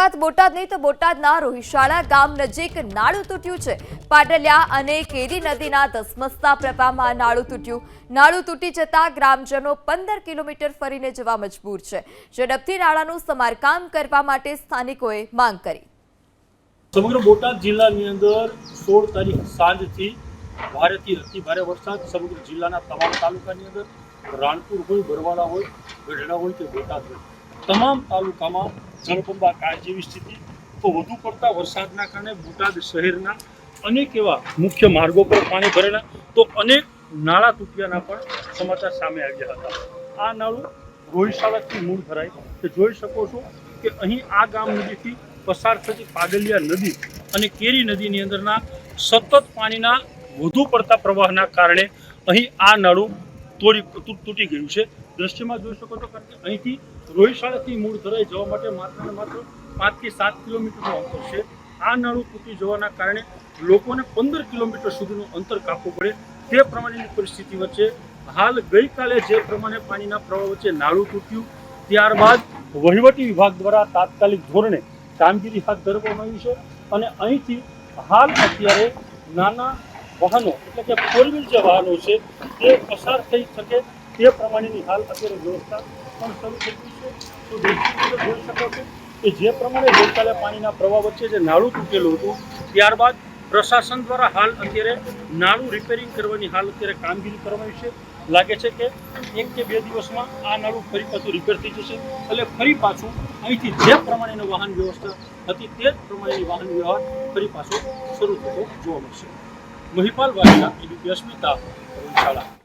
વાત બોટાદની, તો બોટાદના રોહિશાળા ગામ નજીક નાળું તૂટ્યું છે. પાટલિયા અને કેરી નદીના ધસમસતા પ્રવાહમાં નાળું તૂટ્યું. નાળું તૂટી જતા ગ્રામજનો પંદર કિલોમીટર ફરીને જવા મજબૂર છે. ઝડપથી નાળાનું સમારકામ કરવા માટે સ્થાનિકોએ માંગ કરી. સમગ્ર બોટાદ જિલ્લાની અંદર સોળ તારીખ સાંજથી ભારેથી અતિ વરસાદ સમગ્ર જિલ્લાના તમામ તાલુકાની અંદર રાણપુર હોય, બરવાળા હોય, ગઢડા હોય કે બોટાદ હોય. તમામ તાલુકામાં જળબંબાકાર જેવી સ્થિતિ, તો વધુ પડતા વરસાદના કારણે બોટાદ શહેરના અનેક એવા મુખ્ય માર્ગો પર પાણી ભરેલા, તો અનેક નાળા તૂટ્યાના પણ સમાચાર સામે આવ્યા હતા. આ નાળું રોહિશાળાથી મૂળ ભરાય. કે જોઈ શકો છો કે અહીં આ ગામ નદીથી પસાર થતી પાગલિયા નદી અને કેરી નદીની અંદરના સતત પાણીના વધુ પડતા પ્રવાહના કારણે અહીં આ નાળું તોડી તૂ- તૂટી ગયું છે. દ્રશ્યમાં જોઈ શકો છો કારણ કે અહીંથી રોહિશાળાથી મૂળ ધરાઈ જવા માટે માત્ર ને માત્ર પાંચથી સાત કિલોમીટરનું અંતર છે. આ નાળું તૂટી જવાના કારણે લોકોને પંદર કિલોમીટર સુધીનું અંતર કાપવું પડે. તે પ્રમાણેની પરિસ્થિતિ વચ્ચે હાલ ગઈકાલે જે પ્રમાણે પાણીના પ્રવાહ વચ્ચે નાળું તૂટ્યું, ત્યારબાદ વહીવટી વિભાગ દ્વારા તાત્કાલિક ધોરણે કામગીરી હાથ ધરવામાં આવી છે અને અહીંથી હાલ અત્યારે નાના વાહનો, એટલે કે ફોર વ્હીલ જે વાહનો છે તે પસાર થઈ શકે તે પ્રમાણેની હાલ અત્યારે વ્યવસ્થા પણ શરૂ થઈ ગઈ છે. તો જોઈ શકો છો કે જે પ્રમાણે ગઈકાલે પાણીના પ્રવાહ વચ્ચે જે નાળું તૂટેલું હતું, ત્યારબાદ પ્રશાસન દ્વારા હાલ અત્યારે નાળું રિપેરિંગ કરવાની હાલ અત્યારે કામગીરી કરવાની છે. લાગે છે કે એક કે બે દિવસમાં આ નાળું ફરી પાછું રિપેર થઈ જશે. એટલે ફરી પાછું અહીંથી જે પ્રમાણેની વાહન વ્યવસ્થા હતી તે જ પ્રમાણેની વાહન વ્યવહાર ફરી પાછો શરૂ થતો જોવા મળશે. મહિપાલ વાઘેલા એબીપી અસ્મિતા શાળા